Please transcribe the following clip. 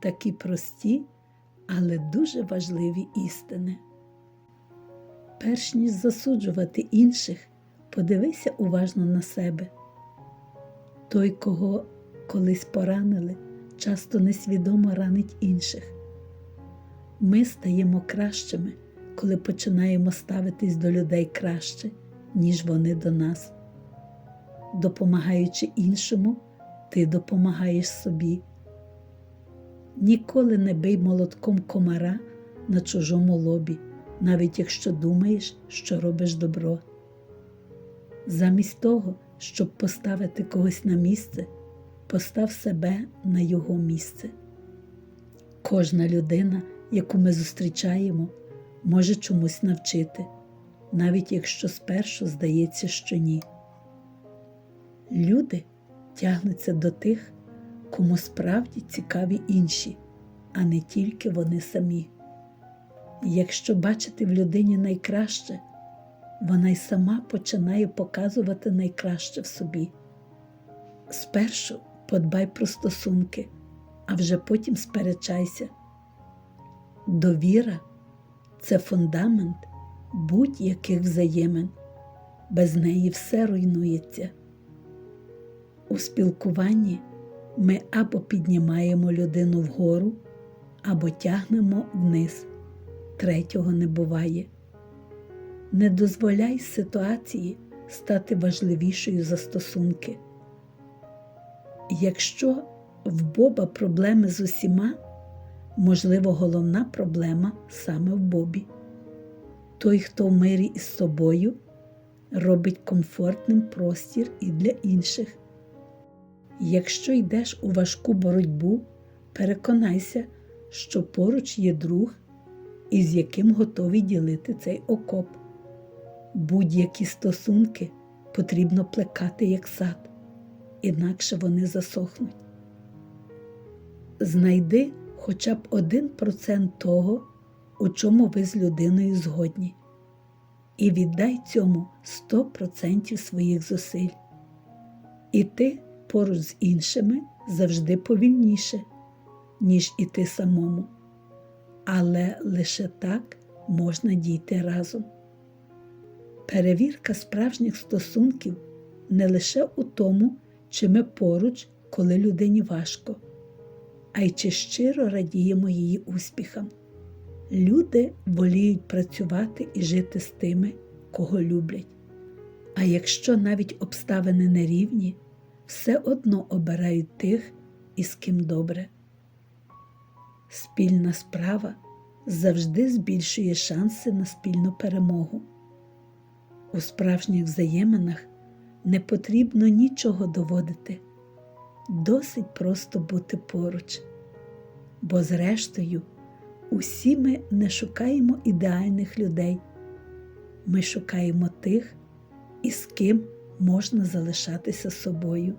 такі прості, але дуже важливі істини. Перш ніж засуджувати інших, подивися уважно на себе. Той, кого колись поранили, часто несвідомо ранить інших. Ми стаємо кращими, коли починаємо ставитись до людей краще, ніж вони до нас. Допомагаючи іншому, ти допомагаєш собі. Ніколи не бий молотком комара на чужому лобі, навіть якщо думаєш, що робиш добро. Замість того, щоб поставити когось на місце, постав себе на його місце. Кожна людина, яку ми зустрічаємо, може чомусь навчити, навіть якщо спершу здається, що ні. Люди тягнуться до тих, кому справді цікаві інші, а не тільки вони самі. Якщо бачити в людині найкраще, вона й сама починає показувати найкраще в собі. Спершу подбай про стосунки, а вже потім сперечайся. Довіра це фундамент будь-яких взаємин, без неї все руйнується. У спілкуванні ми або піднімаємо людину вгору, або тягнемо вниз. Третього не буває. Не дозволяй ситуації стати важливішою за стосунки. Якщо в Боба проблеми з усіма, можливо, головна проблема саме в Бобі. Той, хто в мирі із собою, робить комфортним простір і для інших. Якщо йдеш у важку боротьбу, переконайся, що поруч є друг, із яким готовий ділити цей окоп. Будь-які стосунки потрібно плекати як сад, інакше вони засохнуть. Знайди хоча б один процент того, у чому ви з людиною згодні, і віддай цьому 100% своїх зусиль. І ти поруч з іншими завжди повільніше, ніж іти самому. Але лише так можна дійти разом. Перевірка справжніх стосунків не лише у тому, чи ми поруч, коли людині важко, а й чи щиро радіємо її успіхам. Люди воліють працювати і жити з тими, кого люблять. А якщо навіть обставини нерівні, все одно обирають тих, із ким добре. Спільна справа завжди збільшує шанси на спільну перемогу. У справжніх взаєминах не потрібно нічого доводити, досить просто бути поруч, бо, зрештою, усі ми не шукаємо ідеальних людей, ми шукаємо тих, із ким можна залишатися собою.